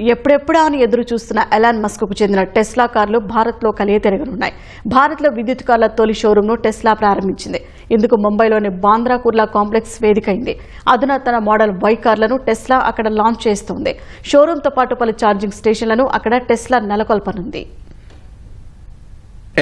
ఎప్పుడెప్పుడా అని ఎదురు చూస్తున్న ఎలాన్ మస్క్కు చెందిన టెస్లా కార్లు భారత్లో కలియ తిరగనున్నాయి. భారత్లో విద్యుత్ కార్ల తొలి షోరూంను టెస్లా ప్రారంభించింది. ఇందుకు ముంబైలోని బాంద్రా కుర్లా కాంప్లెక్స్ వేదికైంది. అధునాతన మోడల్ వై కార్లను టెస్లా అక్కడ లాంచ్ చేస్తోంది. షోరూంతో పాటు పలు ఛార్జింగ్ స్టేషన్లను అక్కడ టెస్లా నెలకొల్పనుంది.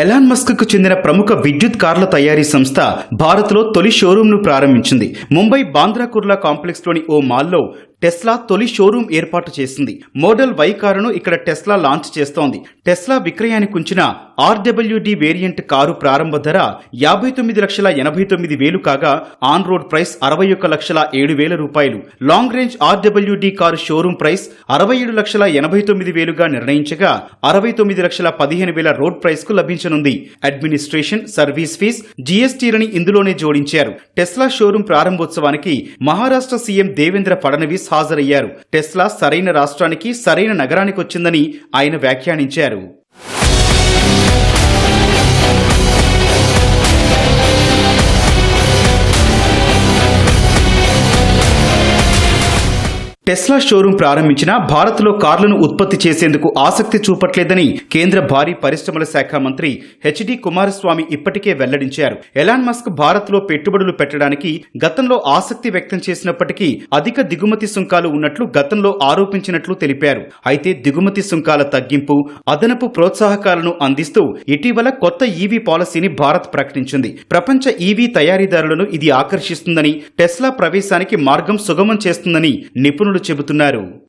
ఎలాన్ మస్క్కు చెందిన ప్రముఖ విద్యుత్ కార్ల తయారీ సంస్థ భారత్లో తొలి షోరూంను ప్రారంభించింది. ముంబై బాంద్రా కుర్లా కాంప్లెక్స్లోని ఓ మాల్లో టెస్లా తొలి షోరూం ఏర్పాటు చేసింది. మోడల్ వై కారును ఇక్కడ టెస్లా లాంచ్ చేస్తోంది. టెస్లా విక్రయానికి ఉంచిన ఆర్డబ్ల్యూడి వేరియంట్ కారు ప్రారంభ ధర యాభై తొమ్మిది లక్షల ఎనభై తొమ్మిది వేలు కాగా ఆన్ రోడ్ ప్రైస్ అరవై ఒక్క లక్షల ఏడు వేల రూపాయలు. Long range RWD car showroom price అరవై ఏడు లక్షల ఎనభై తొమ్మిది వేలుగా నిర్ణయించగా అరవై తొమ్మిది లక్షల పదిహేను వేల రోడ్ ప్రైస్కు లభించనుంది. అడ్మినిస్ట్రేషన్ సర్వీస్ ఫీజ్ జీఎస్టీలని ఇందులోనే జోడించారు. టెస్లా షోరూం ప్రారంభోత్సవానికి మహారాష్ట్ర సీఎం దేవేంద్ర ఫడ్నవీస్ హాజరయ్యారు. టెస్లా సరైన రాష్ట్రానికి సరైన నగరానికి వచ్చిందని ఆయన వ్యాఖ్యానించారు. టెస్లా షోరూం ప్రారంభించిన భారత్లో కార్లను ఉత్పత్తి చేసేందుకు ఆసక్తి చూపట్లేదని కేంద్ర భారీ పరిశ్రమల శాఖ మంత్రి హెచ్డి కుమారస్వామి ఇప్పటికే వెల్లడించారు. ఎలాన్ మస్క్ భారత్లో పెట్టుబడులు పెట్టడానికి గతంలో ఆసక్తి వ్యక్తం చేసినప్పటికీ అధిక దిగుమతి సుంకాలు ఉన్నట్లు గతంలో ఆరోపించినట్లు తెలిపారు. అయితే దిగుమతి సుంకాల తగ్గింపు అదనపు ప్రోత్సాహకాలను అందిస్తూ ఇటీవల కొత్త ఈవీ పాలసీని భారత్ ప్రకటించింది. ప్రపంచ ఈవీ తయారీదారులను ఇది ఆకర్షిస్తుందని టెస్లా ప్రవేశానికి మార్గం సుగమం చేస్తుందని నిపుణులు నిపుణులు చెబుతున్నారు.